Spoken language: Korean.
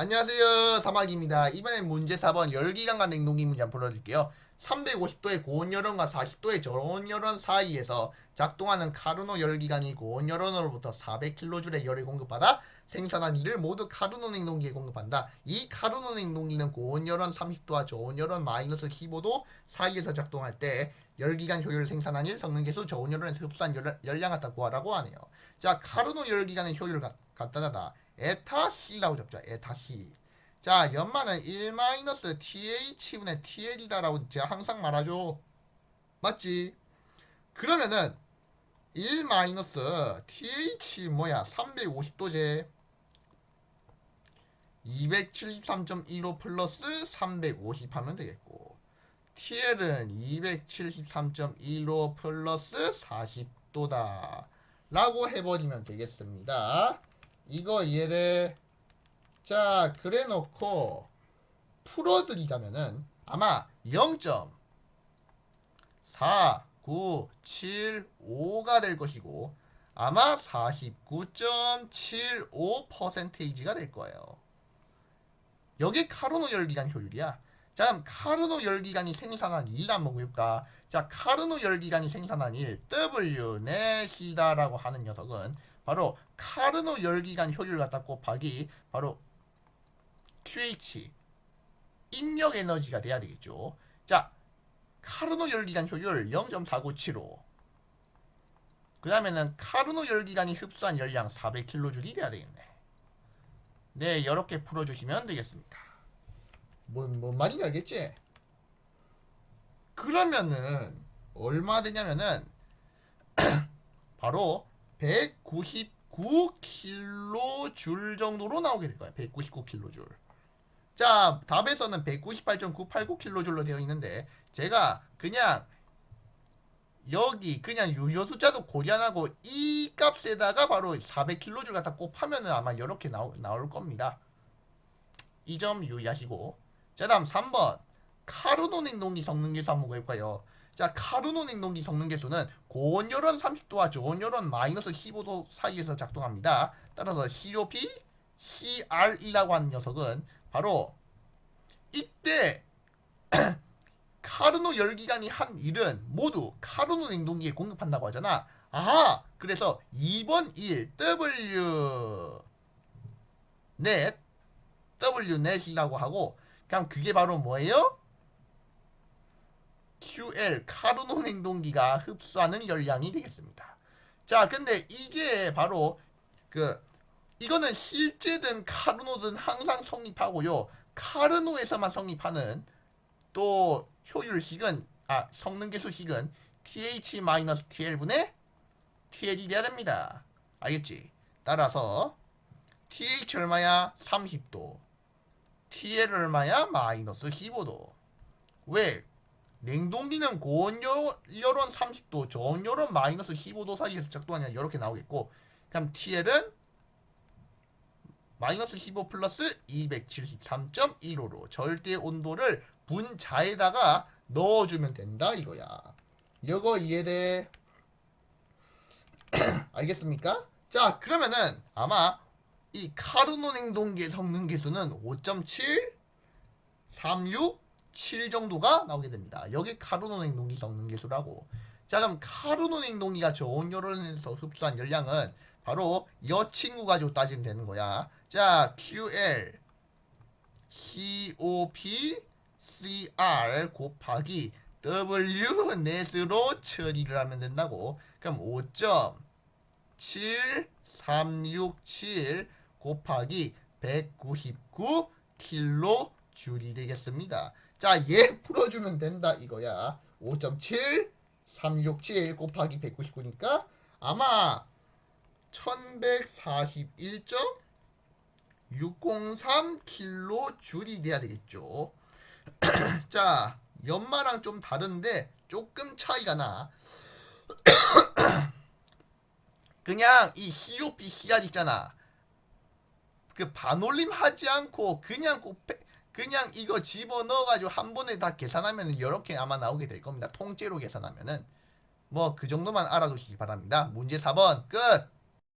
안녕하세요. 사막입니다. 이번엔 문제 4번 열기관과 냉동기 문제 한번 풀어줄게요. 350도의 고온 열원과 40도의 저온 열원 사이에서 작동하는 카르노 열기관이 고온 열원으로부터 400kJ의 열을 공급받아 생산한 이를 모두 카르노 냉동기에 공급한다. 이 카르노 냉동기는 고온 열원 30도와 저온 열원 마이너스 15도 사이에서 작동할 때 열기관 효율을 생산한 일 성능계수 저온 열원에서 흡수한 열, 열량 갖다 구하라고 하네요. 자 카르노 열기관의 효율을 가- 간단하다 에타 C라고 적자. 에타 C 자 연마는 1-TH분의 TL이다라고 제가 항상 말하죠. 맞지? 그러면은 1-TH 뭐야? 350도제. 273.15 플러스 350 하면 되겠고 TL은 273.15 플러스 40도다 라고 해버리면 되겠습니다 이거 이해돼 자 그래 놓고 풀어드리자면은 아마 0.4975가 될 것이고 아마 49.75%가 될 거예요. 여기 카르노 열기관 효율이야. 자 카르노 열기관이 생산한 일 한번 볼까? 자 카르노 열기관이 생산한 일 W 넷이다라고 하는 녀석은 바로 카르노 열기관 효율 갖다 곱하기 바로 QH 인력 에너지가 돼야 되겠죠. 자, 카르노 열기관 효율 0.4975. 그 다음에는 카르노 열기관이 흡수한 열량 400kJ이 돼야 되겠네. 네, 이렇게 풀어주시면 되겠습니다. 뭔, 뭔 말인지 알겠지? 그러면은 얼마 되냐면은 바로 199kJ 정도로 나오게 될 거야. 199kJ. 자, 답에서는 198.989kJ로 되어 있는데 제가 그냥 여기 그냥 유효 숫자도 고려 안 하고 이 값에다가 바로 400kJ 갖다 곱하면은 아마 이렇게 나오, 나올 겁니다. 이 점 유의하시고. 자, 다음 3번. 카르노 냉동기 성능계수 한번 해볼까요? 자, 카르노 냉동기 성능계수는 고온 열원 30도와 저온 열원 마이너스 15도 사이에서 작동합니다. 따라서 COP, CR이라고 하는 녀석은 바로 이때 카르노 열기관이 한 일은 모두 카르노 냉동기에 공급한다고 하잖아. 아하, 그래서 2번 1 W 넷 W 넷이라고 하고 그럼 그게 바로 뭐예요? QL 카르노 냉동기가 흡수하는 열량이 되겠습니다. 자, 근데 이게 바로 그 이거는 실제든 카르노든 항상 성립하고요. 카르노에서만 성립하는 또 효율식은 아 성능계수식은 TH-TL분의 TL이 돼야 됩니다. 알겠지? 따라서 TH 얼마야? 30도. TL 얼마야? 마이너스 15도. 왜? 냉동기는 고온 열원 30도, 저온 열원 마이너스 15도 사이에서 작동하냐 이렇게 나오겠고 그럼 TL은 마이너스 15 플러스 273.15로 절대 온도를 분자에다가 넣어주면 된다 이거야. 이거 이해돼? 알겠습니까? 자 그러면은 아마 이 카르노 냉동기의 성능 계수는 5.7, 36, 7 정도가 나오게 됩니다. 여기 카르노 냉동기 성능 계수라고. 자 그럼 카르노 냉동기가 저온 열원에서 흡수한 열량은 바로 이 친구 가지고 따지면 되는 거야. 자, QL COP CR 곱하기 W 넷으로 처리를 하면 된다고. 그럼 5.7367 곱하기 199 킬로 줄이 되겠습니다. 자, 얘 풀어주면 된다 이거야. 5.7 367 곱하기 199니까 아마 1141.603 킬로 줄이 돼야 되겠죠. 자, 연마랑 좀 다른데 조금 차이가 나. 그냥 이 COP CR 있잖아. 그 반올림 하지 않고 그냥 곱해, 그냥 이거 집어 넣어가지고 한 번에 다 계산하면 이렇게 아마 나오게 될 겁니다. 통째로 계산하면은 뭐 그 정도만 알아두시기 바랍니다. 문제 4번 끝.